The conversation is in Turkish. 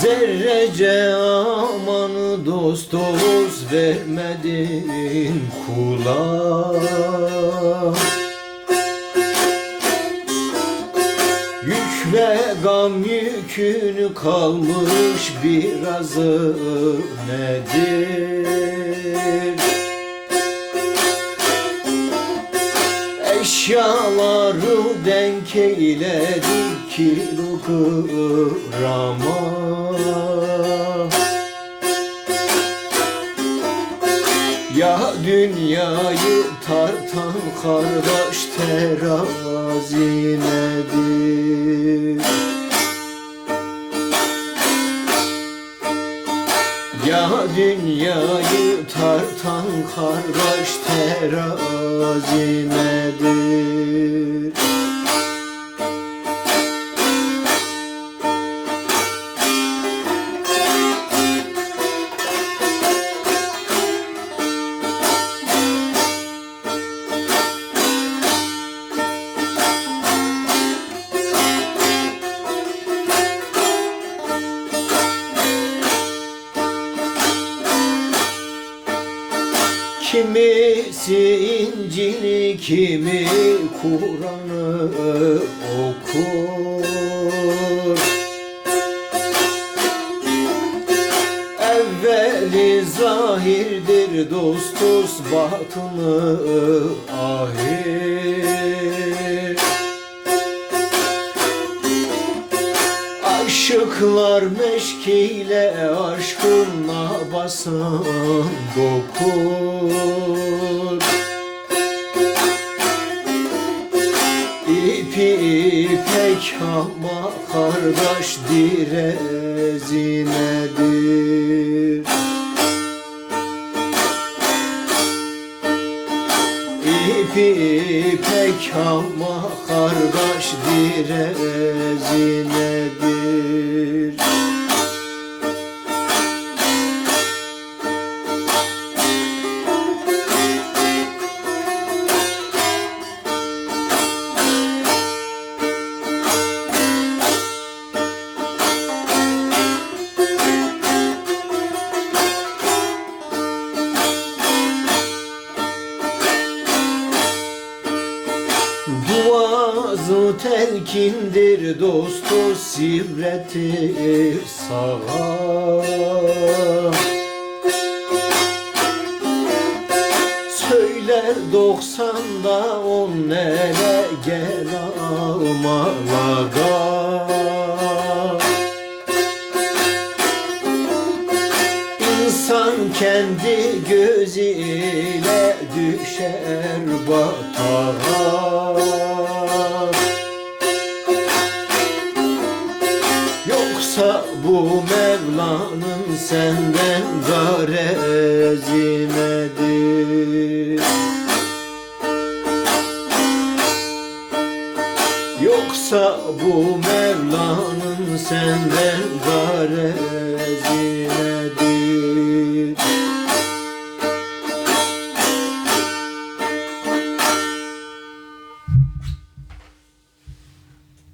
Zerrece amanı dost dost vermedin kula Yük ve gam yükünü kalmış birazı nedir? Eşyaları denk eyledik kilo grama Ya dünyayı tartan kardeş terazi nedir? Ya dünyayı tartan kardeş terazi nedir? Kimisi İncil'i, kimi Kur'an'ı okur. Evveli zahirdir dost dost batını ahir Aşıklar meşkiyle aşkınla basan dokur. İpi ipek ama kardeş direzi ipek ama kardeş direzi nedir? Duazı telkindir dostu sivreti sağa. Söyler doksanda on nere gel almalaga İnsan kendi gözüyle düşer batağa Yoksa bu Mevla'nın senden garezi nedir? Yoksa bu Mevla'nın senden garezi